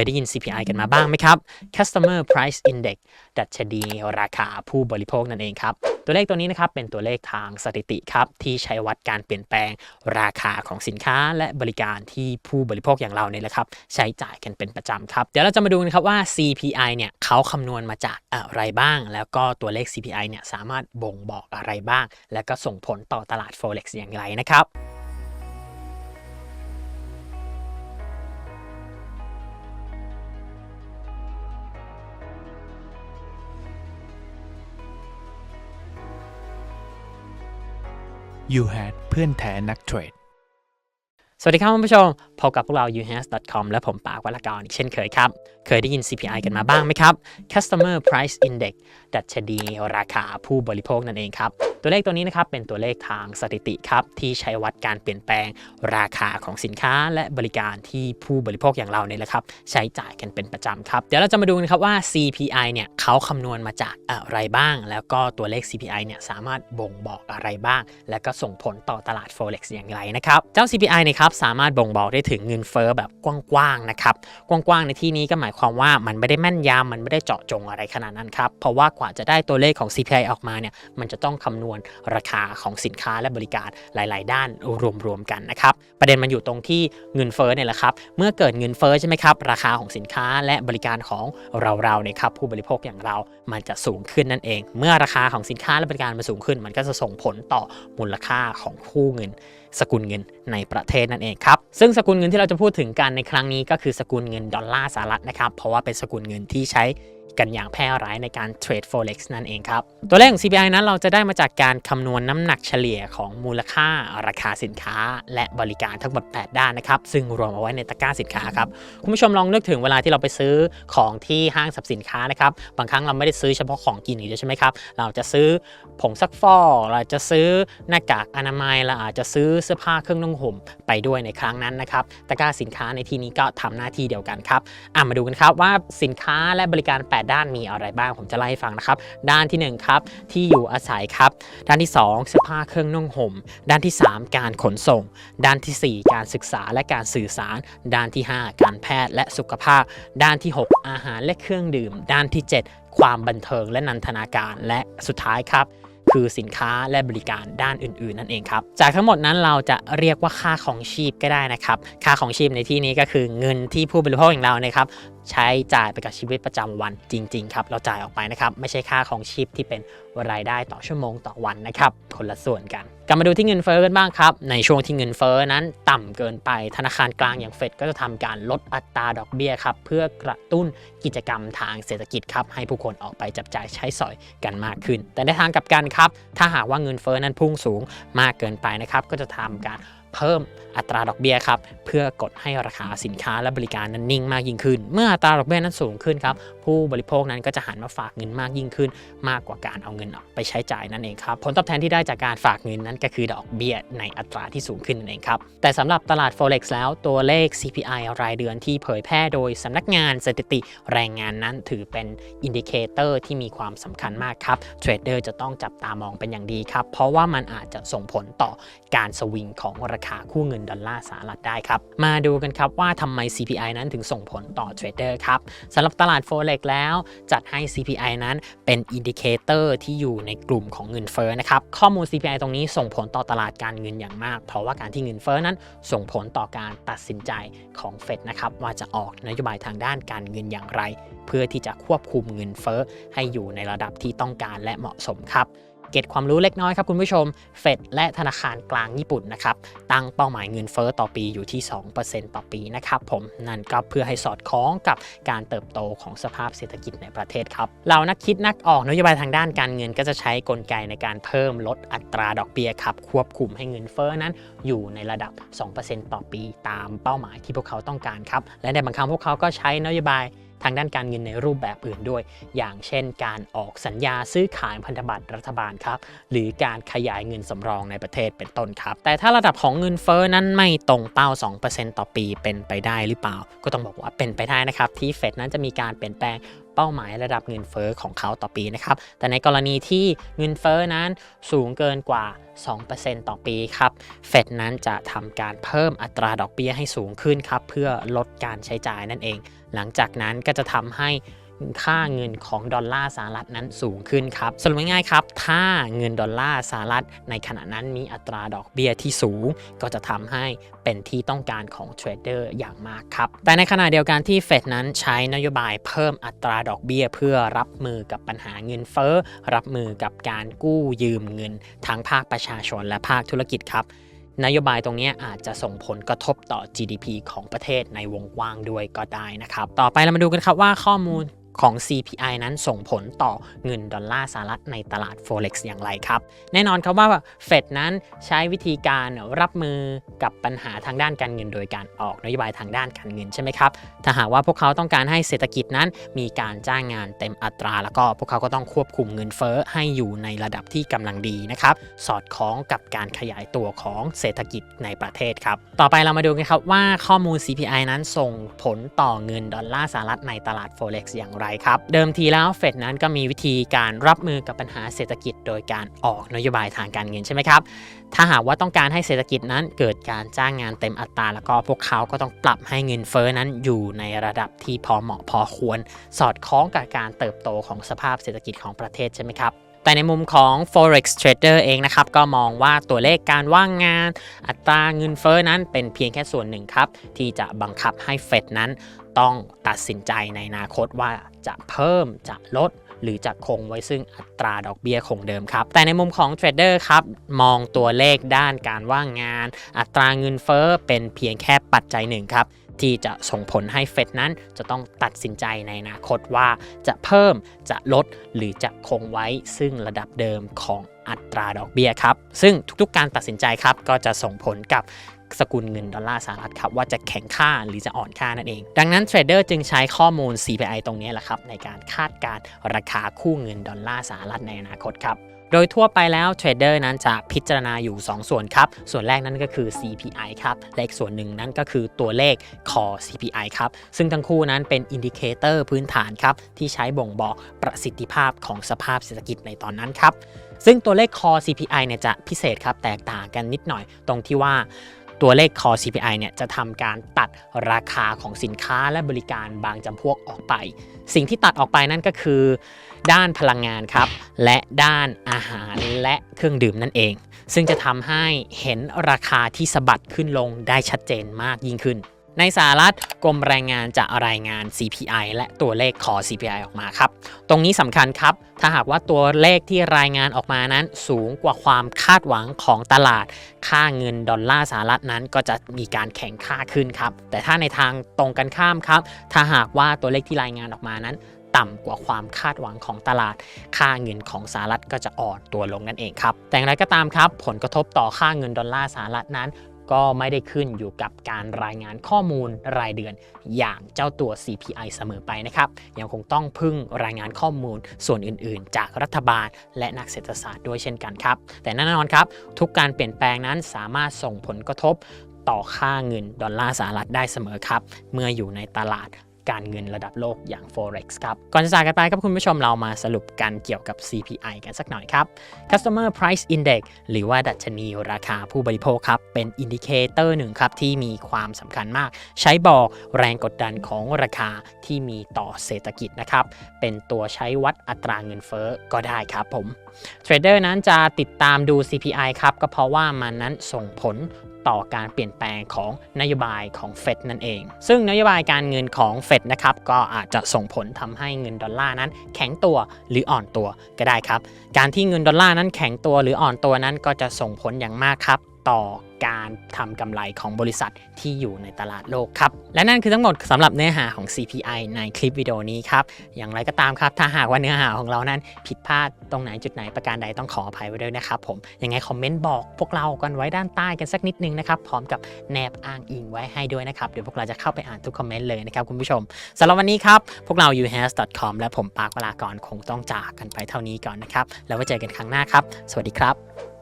ยได้ยิน CPI กันมาบ้างไหมครับ Customer Price Index ดัชนีราคาผู้บริโภคนั่นเองครับ ตัวเลขตัวนี้นะครับเป็นตัวเลขทางสถิติครับ ที่ใช้วัดการเปลี่ยนแปลงราคาของสินค้าและบริการที่ผู้บริโภคอย่างเราเนี่ยแหละครับ ใช้จ่ายกันเป็นประจำครับ เดี๋ยวเราจะมาดูกันครับว่า CPI เนี่ยเขาคำนวณมาจากอะไรบ้าง แล้วก็ตัวเลข CPI เนี่ยสามารถบ่งบอกอะไรบ้าง และก็ส่งผลต่อตลาด Forex อย่างไรนะครับ You had เพื่อนแท้นักเทรด สวัสดีครับคุณผู้ชม พบกับพวกเรา uhas.com และผมปากวัลกรอีกเช่นเคยครับ เคยได้ยิน CPI กันมาบ้างไหมครับ Customer Price Index ดัชนีราคาผู้บริโภคนั่นเองครับ ตัวเลขตัวนี้นะครับเป็นตัวเลขทางสถิติครับที่ใช้วัดการเปลี่ยนแปลงราคาของสินค้าและบริการที่ผู้บริโภคอย่างเราเนี่ยแหละครับใช้จ่ายกันเป็นประจำครับ เดี๋ยวเราจะมาดูกันครับว่า CPI เนี่ยเขาคำนวณมาจากอะไรบ้าง แล้วก็ตัวเลข CPI เนี่ยสามารถบ่งบอกอะไรบ้าง และก็ส่งผลต่อตลาด Forex อย่างไรนะครับ เจ้า CPI เนะครับสามารถบ่งบอกได้ถึงเงินเฟ้อแบบกว้างๆนะครับกว้างๆในที่นี้ก็หมายความว่ามันไม่ได้แม่นยำมันไม่ได้เจาะจงอะไรขนาดนั้นครับเพราะว่ากว่าจะได้ตัวเลขของ CPI ออกมาเนี่ยมันจะต้องคำนวณราคาของสินค้าและบริการหลาย ๆ ด้านรวม ๆ กันนะครับ ประเด็นมันอยู่ตรงที่เงินเฟ้อเนี่ยแหละครับ เมื่อเกิดเงินเฟ้อใช่ไหมครับ ราคาของสินค้าและบริการของเราๆเนี่ยครับผู้บริโภคอย่างเรา มันจะสูงขึ้นนั่นเอง เมื่อราคาของสินค้าและบริการมันสูงขึ้น มันก็จะส่งผลต่อมูลค่าของคู่เงิน สกุลเงินในประเทศนั่นเองครับ ซึ่งสกุลเงินที่เราจะพูดถึงกันในครั้งนี้ก็คือสกุลเงินดอลลาร์สหรัฐนะครับ เพราะว่าเป็นสกุลเงินที่ใช้ กันอย่างแพร่หลายในการเทรด forex นั่นเองครับ ตัวเลขของ CPI นั้นเราจะได้มาจากการคำนวณน้ำหนักเฉลี่ยของมูลค่าราคาสินค้า และบริการทั้งหมด 8 ด้านนะครับ ซึ่งรวมเอาไว้ในตะกร้าสินค้าครับ คุณผู้ชมลองนึกถึงเวลาที่เราไปซื้อของที่ห้างสรรพสินค้านะครับ บางครั้งเราไม่ได้ซื้อเฉพาะของกินอย่างเดียวใช่ไหมครับ เราจะซื้อผงซักฟอกเราจะซื้อหน้ากากอนามัยเราอาจจะซื้อเสื้อผ้าเครื่องนุ่งห่มไปด้วยในครั้งนั้นนะครับ ตะกร้าสินค้าในที่นี้ก็ทำหน้าที่เดียวกันครับ อะมาดูกันครับว่าสินค้าและบริการ 8ด้านมีอะไรบ้างผมจะไล่ให้ฟังนะครับ ด้านที่1ครับที่อยู่อาศัยครับ ด้านที่ 2 เสื้อผ้าเครื่องนุ่งห่ม ด้านที่ 3 การขนส่ง ด้านทีสี่ 4 การศึกษาและการสื่อสาร ด้านที่ 5 การแพทย์และสุขภาพ ด้านที่ 6 อาหารและเครื่องดื่ม ด้านที่ 7 ความบันเทิงและนันทนาการและสุดท้ายครับ คือสินค้าและบริการด้านอื่นๆ นั่นเองครับ จากทั้งหมดนั้นเราจะเรียกว่าค่าของชีพก็ได้นะครับ ค่าของชีพในที่นี้ก็คือเงินที่ผู้บริโภคอย่างเรานะครับใช้จ่ายไปกับชีวิตประจำวันจริง ๆ ครับ เราจ่ายออกไปนะครับ ไม่ใช่ค่าของชีพที่เป็นรายได้ต่อชั่วโมงต่อวันนะครับคนละส่วนกัน กลับมาดูที่เงินเฟ้อกันบ้างครับ ในช่วงที่เงินเฟ้อนั้นต่ำเกินไปธนาคารกลางอย่างเฟดก็จะทำการลดอัตราดอกเบี้ยครับ เพื่อกระตุ้นกิจกรรมทางเศรษฐกิจครับ ให้ผู้คนออกไปจับจ่ายใช้สอยกันมากขึ้น แต่ในทางกลับกันครับ ถ้าหากว่าเงินเฟ้อนั้นพุ่งสูงมากเกินไปนะครับก็จะทำการ เพิ่มอัตราดอกเบี้ยครับเพื่อกดให้ราคาสินค้าและบริการนั้นนิ่งมากยิ่งขึ้น เมื่ออัตราดอกเบี้ยนั้นสูงขึ้นครับผู้บริโภคนั้นก็จะหันมาฝากเงินมากยิ่งขึ้น มากกว่าการเอาเงินออกไปใช้จ่ายนั่นเองครับผลตอบแทนที่ได้จากการฝากเงินนั้นก็คือดอกเบี้ยในอัตราที่สูงขึ้นนั่นเองครับแต่สำหรับตลาด forex แล้วตัวเลข CPI รายเดือนที่เผยแพร่โดยสำนักงานสถิติแรงงานนั้นถือเป็นอินดิเคเตอร์ที่มีความสำคัญมากครับเทรดเดอร์จะต้องจับตามองเป็นอย่างดีครับเพราะว่ามันอาจจะส่งผลต่อการสวิงของราคาคู่เงินดอลลาร์สหรัฐได้ครับ มาดูกันครับว่าทำไม CPI นั้นถึงส่งผลต่อเทรดเดอร์ครับสำหรับตลาด forex แล้วจัดให้ CPI นั้นเป็นอินดิเคเตอร์ที่อยู่ในกลุ่มของเงินเฟ้อนะครับข้อมูล CPI ตรงนี้ส่งผลต่อตลาดการเงินอย่างมาก เพราะว่าการที่เงินเฟ้อนั้นส่งผลต่อการตัดสินใจของเฟดนะครับว่าจะออกนโยบายทางด้านการเงินอย่างไร เพื่อที่จะควบคุมเงินเฟ้อให้อยู่ในระดับที่ต้องการและเหมาะสมครับ ก็ตความรู้เล็กน้อยครับคุณผู้ชม เฟดและธนาคารกลางญี่ปุ่นนะครับตั้งเป้าหมายเงินเฟ้อต่อปีอยู่ที่ 2%ต่อปีนะครับผมนั่นก็เพื่อให้สอดคล้องกับการเติบโตของสภาพเศรษฐกิจในประเทศครับเรานักคิดนักออกนโยบายทางด้านการเงินก็จะใช้กลไกในการเพิ่มลดอัตราดอกเบี้ยครับควบคุมให้เงินเฟ้อนั้นอยู่ในระดับ 2%ต่อปีตามเป้าหมายที่พวกเขาต้องการครับและในบางครั้งพวกเขาก็ใช้นโยบายางด้านการเงินในรูปแบบอื่นด้วย อย่างเช่น การออกสัญญาซื้อขายพันธบัตรรัฐบาลครับ หรือการขยายเงินสำรองในประเทศเป็นต้นครับ แต่ถ้าระดับของเงินเฟ้อนั้นไม่ตรงเป้า 2%ต่อปีเป็นไปได้หรือเปล่า ก็ต้องบอกว่าเป็นไปได้นะครับที่เฟดนั้นจะมีการเปลี่ยนแปลง เป้าหมายระดับเงินเฟอ้อของเขาต่อปีนะครับ แต่ในกรณีที่เงินเฟอ้อนั้นสูงเกินกว่า 2%ต่อปีครับ เฟดนั้นจะทำการเพิ่มอัตราดอกเบี้ยให้สูงขึ้นครับ เพื่อลดการใช้จ่ายนั่นเอง หลังจากนั้นก็จะทำให้ ค่าเงินของดอลลาร์สหรัฐนั้นสูงขึ้นครับสรุปง่ายๆครับ ถ้าเงินดอลลาร์สหรัฐในขณะนั้นมีอัตราดอกเบี้ยที่สูง ก็จะทำให้เป็นที่ต้องการของเทรดเดอร์อย่างมากครับ แต่ในขณะเดียวกันที่เฟดนั้นใช้นโยบายเพิ่มอัตราดอกเบี้ย เพื่อรับมือกับปัญหาเงินเฟ้อ รับมือกับการกู้ยืมเงินทั้งภาคประชาชนและภาคธุรกิจครับนโยบายตรงนี้อาจจะส่งผลกระทบต่อ GDP ของประเทศในวงกว้างด้วยก็ได้นะครับ ต่อไปเรามาดูกันครับว่าข้อมูล ของ CPI นั้นส่งผลต่อเงินดอลลาร์สหรัฐในตลาด Forex อย่างไรครับ แน่นอนครับว่าเฟดนั้นใช้วิธีการรับมือกับปัญหาทางด้านการเงินโดยการออกนโยบายทางด้านการเงินใช่ไหมครับ ถ้าหากว่าพวกเขาต้องการให้เศรษฐกิจนั้นมีการจ้างงานเต็มอัตรา แล้วก็พวกเขาก็ต้องควบคุมเงินเฟ้อให้อยู่ในระดับที่กำลังดีนะครับ สอดคล้องกับการขยายตัวของเศรษฐกิจในประเทศครับ ต่อไปเรามาดูกันครับว่าข้อมูล CPI นั้นส่งผลต่อเงินดอลลาร์สหรัฐในตลาด Forex อย่างไรครับ เดิมทีแล้วเฟดนั้นก็มีวิธีการรับมือกับปัญหาเศรษฐกิจ โดยการออกนโยบายทางการเงินใช่ไหมครับ ถ้าหากว่าต้องการให้เศรษฐกิจนั้นเกิดการจ้างงานเต็มอัตรา แล้วก็พวกเขาก็ต้องปรับให้เงินเฟ้อนั้นอยู่ในระดับที่พอเหมาะพอควร สอดคล้องกับการเติบโตของสภาพเศรษฐกิจของประเทศใช่ไหมครับแต่ในมุมของ forex trader เองนะครับ ก็มองว่าตัวเลขการว่างงาน อัตราเงินเฟ้อนั้นเป็นเพียงแค่ส่วนหนึ่งครับ ที่จะบังคับให้เฟดนั้น ต้องตัดสินใจในอนาคตว่าจะเพิ่มจะลด หรือจะคงไว้ซึ่งอัตราดอกเบี้ยคงเดิมครับ แต่ในมุมของเทรดเดอร์ครับ มองตัวเลขด้านการว่างงาน อัตราเงินเฟ้อเป็นเพียงแค่ปัจจัยหนึ่งครับที่จะส่งผลให้เฟดนั้นจะต้องตัดสินใจในอนาคตว่าจะเพิ่มจะลดหรือจะคงไว้ซึ่งระดับเดิมของอัตราดอกเบี้ยครับ ซึ่งทุกๆการตัดสินใจครับก็จะส่งผลกับ สกุลเงินดอลลาร์สหรัฐครับว่าจะแข็งค่าหรือจะอ่อนค่านั่นเอง ดังนั้นเทรดเดอร์จึงใช้ข้อมูล CPI ตรงนี้แหละครับในการคาดการราคาคู่เงินดอลลาร์สหรัฐในอนาคตครับโดยทั่วไปแล้วเทรดเดอร์นั้นจะพิจารณาอยู่ 2 ส่วนครับ ส่วนแรกนั้นก็คือ CPI ครับและอีกส่วนหนึ่งนั้นก็คือตัวเลข Core CPI ครับ ซึ่งทั้งคู่นั้นเป็นอินดิเคเตอร์พื้นฐานครับ ที่ใช้บ่งบอกประสิทธิภาพของสภาพเศรษฐกิจในตอนนั้นครับซึ่งตัวเลข Core CPI เนี่ยจะพิเศษครับ แตกต่างกันนิดหน่อยตรงที่ว่า ตัวเลข Core CPI เนี่ยจะทำการตัดราคาของสินค้าและบริการบางจำพวกออกไป สิ่งที่ตัดออกไปนั่นก็คือ ด้านพลังงานครับ และด้านอาหารและเครื่องดื่มนั่นเอง ซึ่งจะทำให้เห็นราคาที่สะบัดขึ้นลงได้ชัดเจนมากยิ่งขึ้น ในสหรัฐกรมแรงงานจะรายงาน CPI และตัวเลข Core CPI ออกมาครับ ตรงนี้สำคัญครับ ถ้าหากว่าตัวเลขที่รายงานออกมานั้นสูงกว่าความคาดหวังของตลาด ค่าเงินดอลลาร์สหรัฐนั้นก็จะมีการแข่งค่าขึ้นครับ แต่ถ้าในทางตรงกันข้ามครับ ถ้าหากว่าตัวเลขที่รายงานออกมานั้นต่ำกว่าความคาดหวังของตลาด ค่าเงินของสหรัฐก็จะอ่อนตัวลงนั่นเองครับ แต่อย่างไรก็ตามครับ ผลกระทบต่อค่าเงินดอลลาร์สหรัฐนั้น ก็ไม่ได้ขึ้นอยู่กับการรายงานข้อมูลรายเดือน อย่างเจ้าตัว CPI เสมอไปนะครับ ยังคงต้องพึ่งรายงานข้อมูลส่วนอื่นๆ จากรัฐบาล และนักเศรษฐศาสตร์ด้วยเช่นกันครับ แต่แน่นอนครับ ทุกการเปลี่ยนแปลงนั้นสามารถส่งผลกระทบต่อค่าเงินดอลลาร์สหรัฐได้เสมอครับ เมื่ออยู่ในตลาด การเงินระดับโลกอย่าง Forex ครับ ก่อนจะจากกันไปครับคุณผู้ชมเรามาสรุปกันเกี่ยวกับ CPI กันสักหน่อยครับ Customer Price Index หรือว่าดัชนีราคาผู้บริโภคครับ เป็นอินดิเคเตอร์หนึ่งครับ ที่มีความสำคัญมาก ใช้บอกแรงกดดันของราคาที่มีต่อเศรษฐกิจนะครับ เป็นตัวใช้วัดอัตราเงินเฟ้อก็ได้ครับผมเทรดเดอร์นั้นจะติดตามดู CPI ครับก็เพราะว่ามันนั้นส่งผล ต่อการเปลี่ยนแปลงของนโยบายของเฟดนั่นเอง ซึ่งนโยบายการเงินของเฟดนะครับก็อาจจะส่งผลทำให้เงินดอลลาร์นั้น แข็งตัวหรืออ่อนตัวก็ได้ครับ การที่เงินดอลลาร์นั้นแข็งตัวหรืออ่อนตัวนั้นก็จะส่งผลอย่างมากครับ ต่อการทำกำไรของบริษัทที่อยู่ในตลาดโลกครับ และนั่นคือทั้งหมดสำหรับเนื้อหาของ CPI ในคลิปวิดีโอนี้ครับ อย่างไรก็ตามครับ ถ้าหากว่าเนื้อหาของเรานั้นผิดพลาดตรงไหนจุดไหนประการใดต้องขออภัยไว้ด้วยนะครับผม ยังไงคอมเมนต์บอกพวกเรากันไว้ด้านใต้กันสักนิดนึงนะครับ พร้อมกับแนบอ้างอิงไว้ให้ด้วยนะครับ เดี๋ยวพวกเราจะเข้าไปอ่านทุกคอมเมนต์เลยนะครับคุณผู้ชมสำหรับวันนี้ครับ พวกเรา u h a s c o m และผมปาร์ควลากรคงต้องจากกันไปเท่านี้ก่อนนะครับ แล้วไว้เจอกันครั้งหน้าครับ สวัสดีครับ